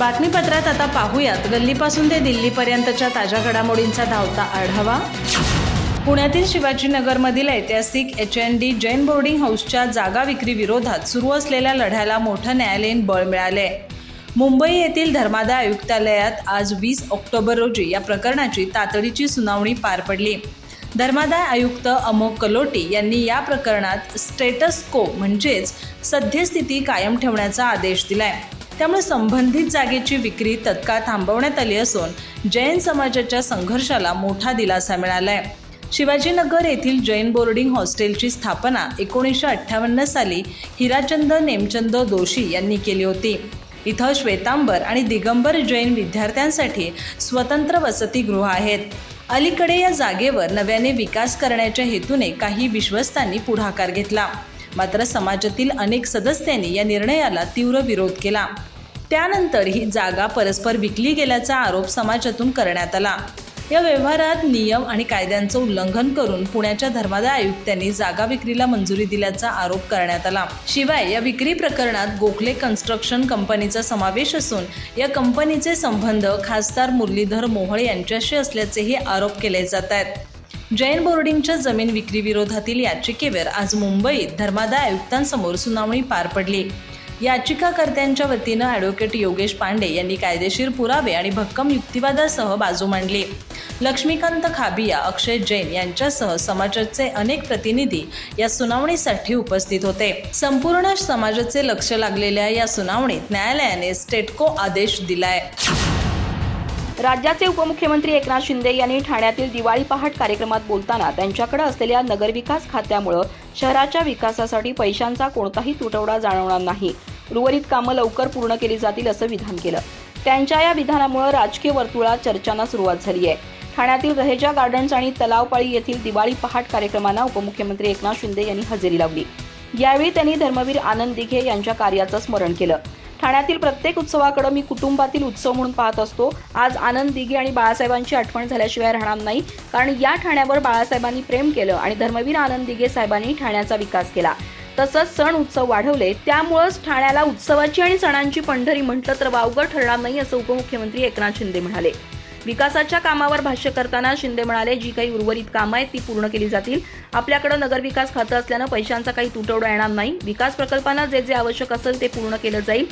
बातमीपत्रात आता पाहूयात. गल्लीपासून ते दिल्लीपर्यंतच्या ताज्या घडामोडींचा धावता आढावा. पुण्यातील शिवाजीनगरमधील ऐतिहासिक H N D Jain boarding हाऊसच्या जागा विक्री विरोधात सुरू असलेल्या लढ्याला मोठं न्यायालयीन बळ मिळाले मुंबई येथील धर्मादाय आयुक्तालयात आज वीस ऑक्टोबर रोजी या प्रकरणाची तातडीची सुनावणी पार पडली. धर्मादाय आयुक्त अमोक कलोटी यांनी या प्रकरणात स्टेटस को म्हणजेच सद्यस्थिती कायम ठेवण्याचा आदेश दिलाय. त्यामुळे संबंधित जागेची विक्री तत्काळ थांबवण्यात आली असून जैन समाजाच्या संघर्षाला मोठा दिलासा मिळालाय. शिवाजीनगर येथील जैन बोर्डिंग हॉस्टेलची स्थापना एकोणीसशे अठ्ठावन्न साली हिराचंद नेमचंद दोशी यांनी केली होती. इथं श्वेतांबर आणि दिगंबर जैन विद्यार्थ्यांसाठी स्वतंत्र वसतिगृह आहेत. अलीकडे या जागेवर नव्याने विकास करण्याच्या हेतूने काही विश्वस्तांनी पुढाकार घेतला. मात्र समाजातील अनेक सदस्यांनी या निर्णयाला तीव्र विरोध केला. त्यानंतर ही जागा परस्पर विकली गेल्याचा आरोप समाजातून करण्यात आला. या व्यवहारात नियम आणि कायद्यांचं उल्लंघन करून पुण्याच्या धर्मादाय आयुक्तांनी जागा विक्रीला मंजुरी दिल्याचा आरोप करण्यात आला. शिवाय या विक्री प्रकरणात गोखले कन्स्ट्रक्शन कंपनीचा समावेश असून या कंपनीचे संबंध खासदार मुरलीधर मोहळे यांच्याशी असल्याचेही आरोप केले जात आहेत. जैन बोर्डिंगच्या जमीन विक्री विरोधातील याचिकेवर आज मुंबईत धर्मादाय आयुक्तांसमोर सुनावणी पार पडली. याचिकाकर्त्यांच्या वतीनं ॲडव्होकेट योगेश पांडे यांनी कायदेशीर पुरावे आणि भक्कम युक्तिवादासह बाजू मांडली. लक्ष्मीकांत खाबिया अक्षय जैन यांच्यासह समाजाचे अनेक प्रतिनिधी या सुनावणीसाठी उपस्थित होते. संपूर्ण समाजाचे लक्ष लागलेल्या या सुनावणीत न्यायालयाने स्टेटको आदेश दिलाय. राज्याचे उपमुख्यमंत्री एकनाथ शिंदे यांनी ठाण्यातील दिवाळी पहाट कार्यक्रमात बोलताना त्यांच्याकडे असलेल्या नगरविकास खात्यामुळं शहराच्या विकासासाठी पैशांचा कोणताही तुटवडा जाणवणार नाही. उर्वरित कामं लवकर पूर्ण केली जातील असं विधान केलं. त्यांच्या या विधानामुळे राजकीय वर्तुळात चर्चांना सुरुवात झाली आहे. ठाण्यातील रहेजा गार्डन्स आणि तलावपाळी येथील दिवाळी पहाट कार्यक्रमांना उपमुख्यमंत्री एकनाथ शिंदे यांनी हजेरी लावली. यावेळी त्यांनी धर्मवीर आनंद दिघे यांच्या कार्याचं स्मरण केलं. ठाण्यातील प्रत्येक उत्सवाकडे मी कुटुंबातील उत्सव म्हणून पाहत असतो. आज आनंद दिघे आणि बाळासाहेबांची आठवण झाल्याशिवाय राहणार नाही कारण या ठाण्यावर बाळासाहेबांनी प्रेम केलं आणि धर्मवीर आनंद दिघे साहेबांनी ठाण्याचा विकास केला. तसंच सण उत्सव वाढवले त्यामुळंच ठाण्याला उत्सवाची आणि सणांची पंढरी म्हटलं तर वावगं ठरणार नाही असं उपमुख्यमंत्री एकनाथ शिंदे म्हणाले. विकासाच्या कामावर भाष्य करताना शिंदे म्हणाले जी काही उर्वरित कामं आहेत ती पूर्ण केली जातील. आपल्याकडे नगरविकास खातं असल्यानं पैशांचा काही तुटवडा येणार नाही. विकास प्रकल्पांना जे जे आवश्यक असेल ते पूर्ण केलं जाईल.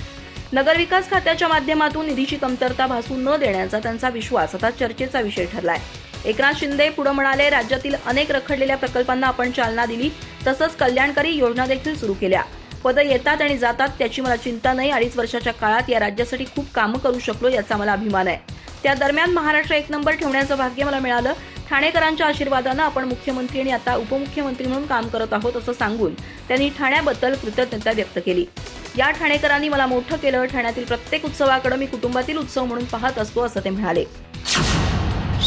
नगरविकास खात्याच्या माध्यमातून निधीची कमतरता भासू न देण्याचा त्यांचा विश्वास. आता चर्चेचा विषय ठरलाय. एकनाथ शिंदे पुढे म्हणाले राज्यातील अनेक रखडलेल्या प्रकल्पांना आपण चालना दिली. तसंच कल्याणकारी योजना देखील सुरू केल्या. पदं येतात आणि जातात त्याची मला चिंता नाही. अडीच वर्षाच्या काळात या राज्यासाठी खूप कामं करू शकलो याचा मला अभिमान आहे. त्या दरम्यान महाराष्ट्र एक नंबर ठेवण्याचं भाग्य मला मिळालं. ठाणेकरांच्या आशीर्वादानं आपण मुख्यमंत्री आणि आता उपमुख्यमंत्री म्हणून काम करत आहोत असं सांगून त्यांनी ठाण्याबद्दल कृतज्ञता व्यक्त केली. या ठाणेकरांनी मला मोठं केलं. ठाण्यातील प्रत्येक उत्सवाकडे मी कुटुंबातील उत्सव म्हणून पाहत असतो असं ते म्हणाले.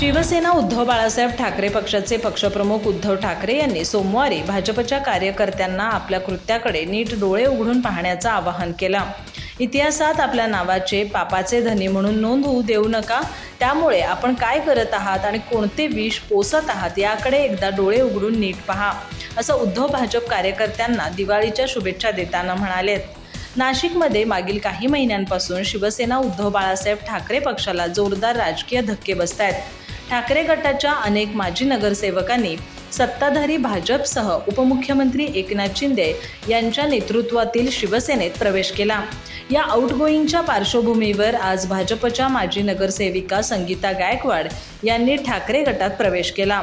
शिवसेना उद्धव बाळासाहेब ठाकरे पक्षाचे पक्षप्रमुख उद्धव ठाकरे यांनी सोमवारी भाजपच्या कार्यकर्त्यांना आपल्या कृत्याकडे नीट डोळे उघडून पाहण्याचं आवाहन केलं. इतिहासात आपल्या नावाचे पापाचे धनी म्हणून नोंद होऊ देऊ नका. त्यामुळे आपण काय करत आहात आणि कोणते विष पोसत आहात याकडे एकदा डोळे उघडून नीट पहा असं उद्धव भाजप कार्यकर्त्यांना दिवाळीच्या शुभेच्छा देताना म्हणालेत. नाशिकमध्ये मागील काही महिन्यांपासून शिवसेना उद्धव बाळासाहेब ठाकरे पक्षाला जोरदार राजकीय धक्के बसत आहेत ठाकरे गटाच्या अनेक माजी नगरसेवकांनी सत्ताधारी भाजपसह उपमुख्यमंत्री एकनाथ शिंदे यांच्या नेतृत्वातील शिवसेनेत प्रवेश केला. या आउटगोईंगच्या पार्श्वभूमीवर आज भाजपच्या माजी नगरसेविका संगीता गायकवाड यांनी ठाकरे गटात प्रवेश केला.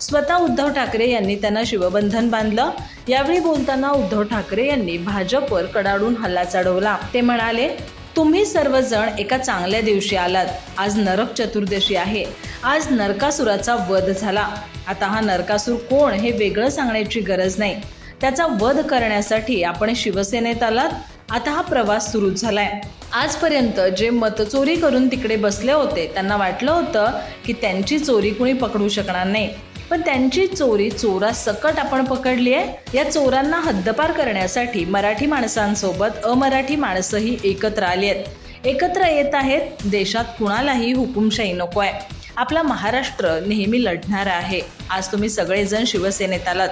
स्वतः उद्धव ठाकरे यांनी त्यांना शिवबंधन बांधलं. यावेळी बोलताना उद्धव ठाकरे यांनी भाजपवर कडाडून हल्ला चढवला. ते म्हणाले तुम्ही सर्वजण एका चांगल्या दिवशी आलात. आज नरक चतुर्दशी आहे. आज नरकासुराचा वध झाला. आता हा नरकासूर कोण हे वेगळं सांगण्याची गरज नाही. त्याचा वध करण्यासाठी आपण शिवसेनेत आलात. आता हा प्रवास सुरू झालाय. आजपर्यंत जे मतचोरी करून तिकडे बसले होते त्यांना वाटलं होतं की त्यांची चोरी कुणी पकडू शकणार नाही. पण त्यांची चोरी चोरा सकट आपण पकडली आहे या चोरांना हद्दपार करण्यासाठी मराठी माणसांसोबत अमराठी माणसंही एकत्र आली आहेत एकत्र येत आहेत देशात कुणालाही हुकुमशाही नको आहे आपला महाराष्ट्र नेहमी लढणारा आहे. आज तुम्ही सगळेजण शिवसेनेत आलात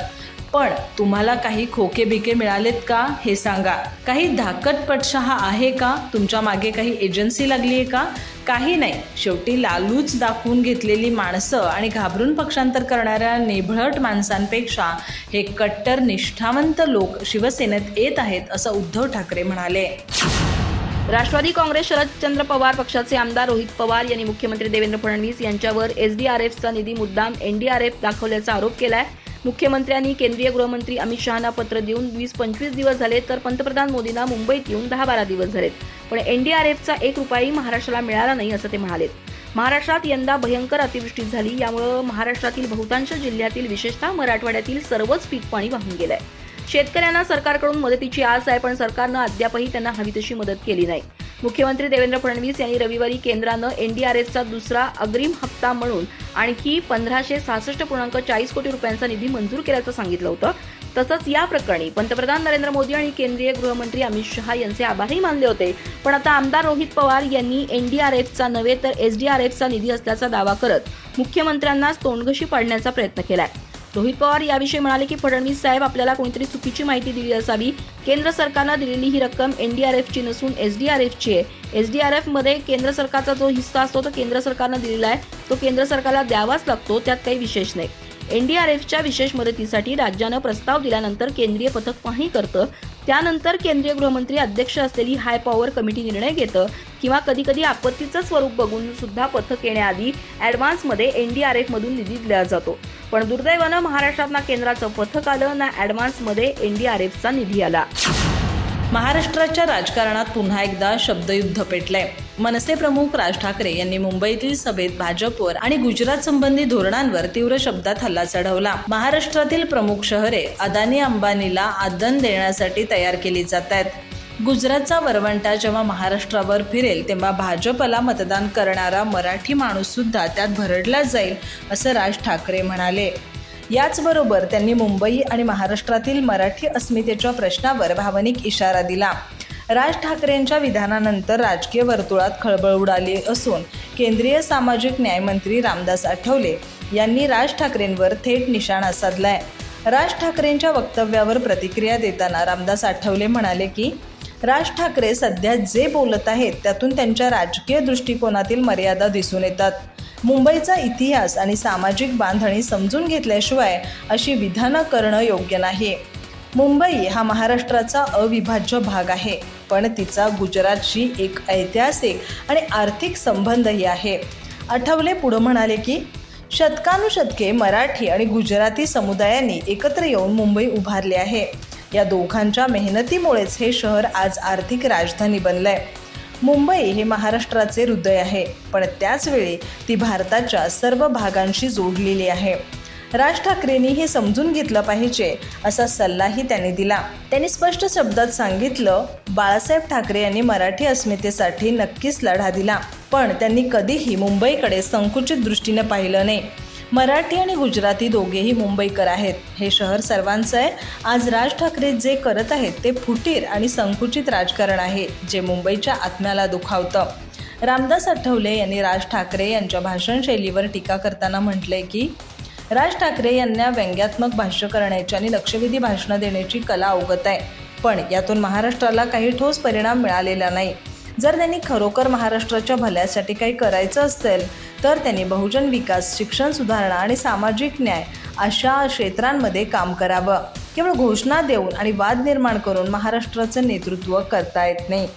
पण तुम्हाला काही खोके बिके मिळालेत का हे सांगा. काही धाकट पटशहा आहे का? तुमच्या मागे काही एजन्सी लागली आहे का? काही नाही. शेवटी लालूच दाखवून घेतलेली माणसं आणि घाबरून पक्षांतर करणाऱ्या निभळट माणसांपेक्षा हे कट्टर निष्ठावंत लोक शिवसेनेत येत आहेत असं उद्धव ठाकरे म्हणाले. राष्ट्रवादी काँग्रेस शरदचंद्र पवार पक्षाचे आमदार रोहित पवार यांनी मुख्यमंत्री देवेंद्र फडणवीस यांच्यावर एसडीआरएफचा निधी मुद्दाम एनडीआरएफ दाखवल्याचा आरोप केलाय. मुख्यमंत्र्यांनी केंद्रीय गृहमंत्री अमित शहाना पत्र देऊन वीस पंचवीस दिवस झाले तर पंतप्रधान मोदींना मुंबईत येऊन दहा बारा दिवस झालेत. पण एनडीआरएफचा एक रुपयाही महाराष्ट्राला मिळाला नाही असं ते म्हणालेत. महाराष्ट्रात यंदा भयंकर अतिवृष्टी झाली यामुळं महाराष्ट्रातील बहुतांश जिल्ह्यातील विशेषतः मराठवाड्यातील सर्वच पीक पाणी वाहून गेलंय. शेतकऱ्यांना सरकारकडून मदतीची आस आहे पण सरकारनं अद्यापही त्यांना हवी तशी मदत केली नाही. मुख्यमंत्री देवेंद्र फडणवीस यांनी रविवारी केंद्रानं एनडीआरएफचा दुसरा अग्रिम हप्ता म्हणून आणखी पंधराशे सहासष्ट पूर्णांक चाळीस कोटी रुपयांचा निधी मंजूर केल्याचं सांगितलं होतं. तसंच या प्रकरणी पंतप्रधान नरेंद्र मोदी आणि केंद्रीय गृहमंत्री अमित शहा यांचे आभारही मानले होते. पण आता आमदार रोहित पवार यांनी एनडीआरएफचा नव्हे तर एसडीआरएफचा निधी असल्याचा दावा करत मुख्यमंत्र्यांनाच तोंडघशी पाडण्याचा प्रयत्न केलाय. रोहित पवार याविषयी म्हणाले की फडणवीस साहेब आपल्याला कोणीतरी चुकीची माहिती दिली असावी. केंद्र सरकारनं दिलेली ही रक्कम एनडीआरएफची नसून एसडीआरएफची आहे. एसडीआरएफमध्ये केंद्र सरकारचा जो हिस्सा असतो तो केंद्र सरकारनं दिलेला आहे. तो केंद्र सरकारला द्यावाच लागतो त्यात काही विशेष नाही. एनडीआरएफच्या विशेष मदतीसाठी राज्यानं प्रस्ताव दिल्यानंतर केंद्रीय पथक पाहणी करतं. त्यानंतर केंद्रीय गृहमंत्री अध्यक्ष असलेली हाय पॉवर कमिटी निर्णय घेतं किंवा कधीकधी आपत्तीचं स्वरूप बघून सुद्धा पथक येण्याआधी ॲडव्हान्समध्ये एनडीआरएफमधून निधी दिला जातो. पण दुर्दैवानं महाराष्ट्रात ना केंद्राचं पथक आलं ना ॲडव्हान्समध्ये एनडीआरएफचा निधी आला. महाराष्ट्राच्या राजकारणात पुन्हा एकदा शब्दयुद्ध पेटलंय. मनसे प्रमुख राज ठाकरे यांनी मुंबईतील सभेत भाजपवर आणि गुजरात संबंधी धोरणांवर तीव्र शब्दात हल्ला चढवला. महाराष्ट्रातील प्रमुख शहरे अदानी अंबानीला आदन देण्यासाठी तयार केली जात आहेत. गुजरातचा वरवंटा जेव्हा महाराष्ट्रावर फिरेल तेव्हा भाजपला मतदान करणारा मराठी माणूससुद्धा त्यात भरडला जाईल असं राज ठाकरे म्हणाले. याचबरोबर त्यांनी मुंबई आणि महाराष्ट्रातील मराठी अस्मितेच्या प्रश्नावर भावनिक इशारा दिला. राज ठाकरेंच्या विधानानंतर राजकीय वर्तुळात खळबळ उडाली असून केंद्रीय सामाजिक न्यायमंत्री रामदास आठवले यांनी राज ठाकरेंवर थेट निशाणा साधलाय. राज ठाकरेंच्या वक्तव्यावर प्रतिक्रिया देताना रामदास आठवले म्हणाले की राज ठाकरे सध्या जे बोलत आहेत त्यातून त्यांच्या राजकीय दृष्टिकोनातील मर्यादा दिसून येतात. मुंबईचा इतिहास आणि सामाजिक बांधणी समजून घेतल्याशिवाय अशी विधानं करणं योग्य नाही. मुंबई हा महाराष्ट्राचा अविभाज्य भाग आहे पण तिचा गुजरातशी एक ऐतिहासिक आणि आर्थिक संबंधही आहे. आठवले पुढं म्हणाले की शतकानुशतके मराठी आणि गुजराती समुदायांनी एकत्र येऊन मुंबई उभारली आहे. या दोघांच्या मेहनतीमुळेच हे शहर आज आर्थिक राजधानी बनलंय. मुंबई हे महाराष्ट्राचे हृदय आहे पण त्याचवेळी ती भारताच्या सर्व भागांशी जोडलेली आहे. राज ठाकरेंनी हे समजून घेतलं पाहिजे असा सल्लाही त्यांनी दिला. त्यांनी स्पष्ट शब्दात सांगितलं बाळासाहेब ठाकरे यांनी मराठी अस्मितेसाठी नक्कीच लढा दिला पण त्यांनी कधीही मुंबईकडे संकुचित दृष्टीने पाहिलं नाही. मराठी आणि गुजराती दोघेही मुंबईकर आहेत. हे शहर सर्वांचं आहे. आज राज ठाकरे जे करत आहेत ते फुटीर आणि संकुचित राजकारण आहे जे मुंबईच्या आत्म्याला दुखावतं. रामदास आठवले यांनी राज ठाकरे यांच्या भाषणशैलीवर टीका करताना म्हटलंय की राज ठाकरे यांना व्यंग्यात्मक भाष्य करण्याची आणि लक्षवेधी भाषणं देण्याची कला अवगत आहे. पण यातून महाराष्ट्राला काही ठोस परिणाम मिळालेला नाही. जर त्यांनी खरोखर महाराष्ट्राच्या भल्यासाठी काही करायचं असेल तर त्यांनी बहुजन विकास शिक्षण सुधारणा आणि सामाजिक न्याय अशा क्षेत्रांमध्ये काम करावं. केवळ घोषणा देऊन आणि वाद निर्माण करून महाराष्ट्राचं नेतृत्व करता येत नाही.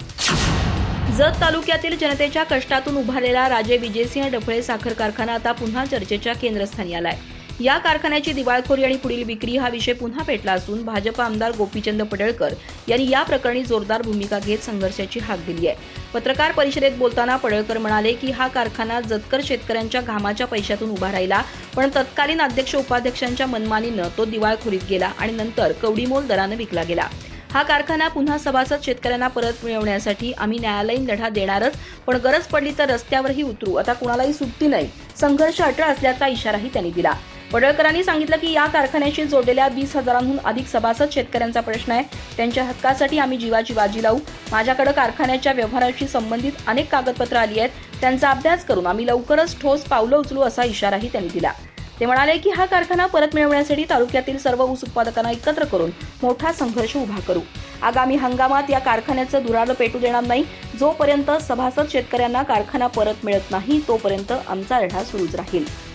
जत तालुक्यातील जनतेच्या कष्टातून उभारलेला राजे विजयसिंह डफळे साखर कारखाना आता पुन्हा चर्चेच्या केंद्रस्थानी आलाय. या कारखान्याची दिवाळखोरी आणि पुढील विक्री हा विषय पुन्हा पेटला असून भाजप आमदार गोपीचंद पडळकर यांनी या प्रकरणी जोरदार भूमिका घेत संघर्षाची हाक दिली आहे. पत्रकार परिषदेत बोलताना पडळकर म्हणाले की हा कारखाना जतकर शेतकऱ्यांच्या घामाच्या पैशातून उभा राहिला पण तत्कालीन अध्यक्ष उपाध्यक्षांच्या मनमानीनं तो दिवाळखोरीत गेला आणि नंतर कवडीमोल दरानं विकला गेला. हा कारखाना पुन्हा सभासद शेतकऱ्यांना परत मिळवण्यासाठी आम्ही न्यायालयीन लढा देणारच पण गरज पडली तर रस्त्यावरही उतरू आता कुणालाही सुट्टी नाही. संघर्ष अटळ असल्याचा इशाराही त्यांनी दिला. वडळकरांनी सांगितलं की या कारखान्याशी जोडलेल्या वीस हजारांहून अधिक सभासद शेतकऱ्यांचा प्रश्न आहे. त्यांच्या हक्कासाठी आम्ही जीवाची बाजी लावू. माझ्याकडे कारखान्याच्या व्यवहाराशी संबंधित अनेक कागदपत्र आली आहेत. त्यांचा अभ्यास करून आम्ही लवकरच ठोस पावलं उचलू असा इशाराही त्यांनी दिला. ते म्हणाले की हा कारखाना परत मिळवण्यासाठी तालुक्यातील सर्व ऊस उत्पादकांना एकत्र करून मोठा संघर्ष उभा करू. आगामी हंगामात या कारखान्याचं दुराडं पेटू देणार नाही. जोपर्यंत सभासद शेतकऱ्यांना कारखाना परत मिळत नाही तोपर्यंत आमचा लढा सुरूच राहील.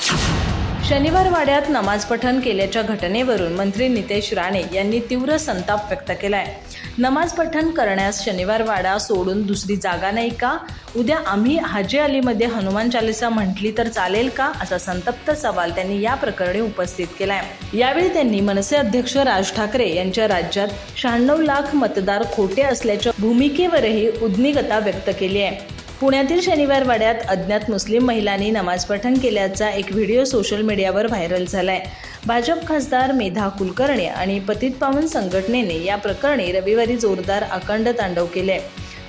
शनिवारवाड्यात नमाज पठण केल्याच्या घटनेवरून मंत्री नितेश राणे यांनी तीव्र संताप व्यक्त केला आहे नमाज पठण करण्यास शनिवारवाडा सोडून दुसरी जागा नाही का? उद्या आम्ही हाजी अलीमध्ये हनुमान चालिसा म्हटली तर चालेल का? असा संतप्त सवाल त्यांनी या प्रकरणी उपस्थित केला आहे यावेळी त्यांनी मनसे अध्यक्ष राज ठाकरे यांच्या राज्यात शहाण्णव लाख मतदार खोटे असल्याच्या भूमिकेवरही उद्निगता व्यक्त केली आहे. पुण्यातील शनिवार वाड्यात अज्ञात मुस्लिम महिलांनी नमाज पठण केल्याचा एक व्हिडिओ सोशल मीडियावर व्हायरल झालाय. भाजप खासदार मेधा कुलकर्णी आणि पतित पावन संघटनेने या प्रकरणी रविवारी जोरदार अखंड तांडव केले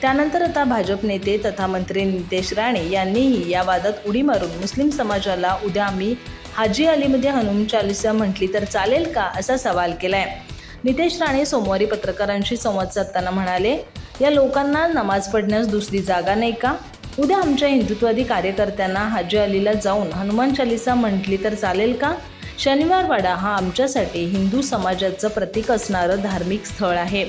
त्यानंतर आता भाजप नेते तथा मंत्री नितेश राणे यांनीही या वादात उडी मारून मुस्लिम समाजाला उद्या आम्ही हाजी अलीमध्ये हनुम चालिसा म्हटली तर चालेल का असा सवाल केलाय. नितेश राणे सोमवारी पत्रकारांशी संवाद साधताना म्हणाले या लोकांना नमाज पढण्यास दुसरी जागा नाही का? उद्या आमच्या हिंदुत्वादी कार्यकर्त्यांना हाजी अलीला जाऊन हनुमान चालिसा म्हटली तर चालेल का? शनिवारवाडा हा आमच्यासाठी हिंदू समाजाचं प्रतीक असणारं धार्मिक स्थळ आहे.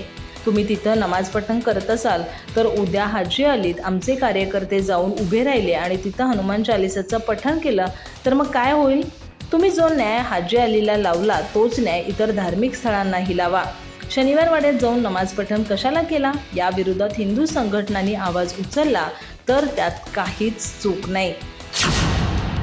तुम्ही तिथं नमाज पठण करत असाल तर उद्या हाजी अलीत आमचे कार्यकर्ते जाऊन उभे राहिले आणि तिथं हनुमान चालिसाचं पठण केलं तर मग काय होईल? तुम्ही जो न्याय हाजी अलीला लावला तोच न्याय इतर धार्मिक स्थळांनाही लावा. शनिवार वाड्यात जाऊन नमाज पठण कशाला केला? याविरोधात हिंदू संघटनांनी आवाज उचलला तर त्यात काहीच चूक नाही.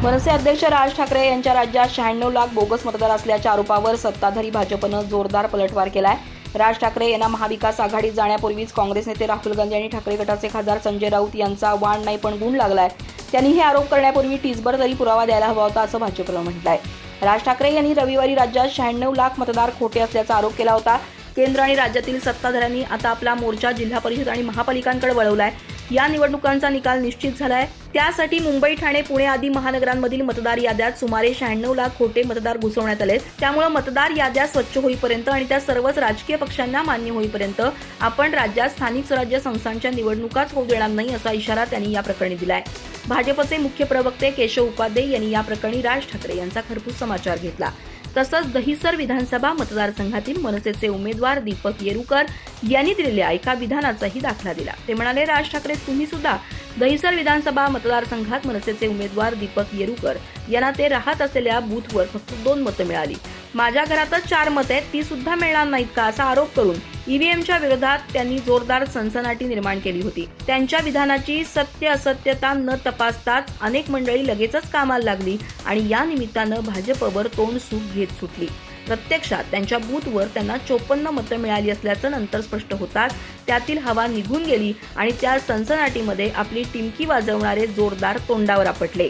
मनसे अध्यक्ष राज ठाकरे यांच्या राज्यात शहाण्णव लाख बोगस मतदार असल्याच्या आरोपावर सत्ताधारी भाजपनं जोरदार पलटवार केलाय. राज ठाकरे यांना महाविकास आघाडीत जाण्यापूर्वीच काँग्रेस नेते राहुल गांधी आणि ठाकरे गटाचे खासदार संजय राऊत यांचा वाण नाही पण गुण लागलाय. त्यांनी हे आरोप करण्यापूर्वी टीसभर तरी पुरावा द्यायला हवा होता असं भाजपनं म्हटलंय. राज ठाकरे यांनी रविवारी राज्यात शहाण्णव लाख मतदार खोटे असल्याचा आरोप केला होता. केंद्र आणि राज्यातील सत्ताधाऱ्यांनी आता आपला मोर्चा जिल्हा परिषद आणि महापालिकांकडे वळवलाय. या निवडणुकांचा निकाल निश्चित झालाय. त्यासाठी मुंबई ठाणे पुणे आदी महानगरांमधील मतदार याद्यात सुमारे शहाण्णव लाख खोटे मतदार घुसवण्यात आले त्यामुळे मतदार याद्या स्वच्छ होईपर्यंत आणि त्या सर्वच राजकीय पक्षांना मान्य होईपर्यंत आपण राज्यात स्थानिक स्वराज्य संस्थांच्या निवडणुकाच होऊ देणार नाही असा इशारा त्यांनी या प्रकरणी दिलाय. भाजपचे मुख्य प्रवक्ते केशव उपाध्ये यांनी या प्रकरणी राज ठाकरे यांचा खरपूस समाचार घेतला. तसंच दहिसर विधानसभा मतदारसंघातील मनसेचे उमेदवार दीपक येरुकर यांनी दिलेल्या एका विधानाचाही दाखला दिला. ते म्हणाले राज ठाकरे तुम्ही सुद्धा दहिसर विधानसभा मतदारसंघात मनसेचे उमेदवार दीपक येरुकर यांना ते राहत असलेल्या बूथवर फक्त दोन मतं मिळाली. माझ्या घरातच चार मत आहेत ती सुद्धा मिळणार नाहीत का असा आरोप करून ईव्हीएमच्या विरोधात त्यांनी जोरदार सनसनाटी निर्माण केली होती. त्यांच्या विधानाची सत्य असत्यता न तपासताच अनेक मंडळी लगेचच कामाला लागली आणि या निमित्तानं भाजपवर तोंड सूप घेत सुटली. प्रत्यक्षात त्यांच्या बूथवर त्यांना चोपन्न मतं मिळाली असल्याचं नंतर स्पष्ट होताच त्यातील हवा निघून गेली आणि त्या सनसनाटीमध्ये आपली टिमकी वाजवणारे जोरदार तोंडावर आपटले.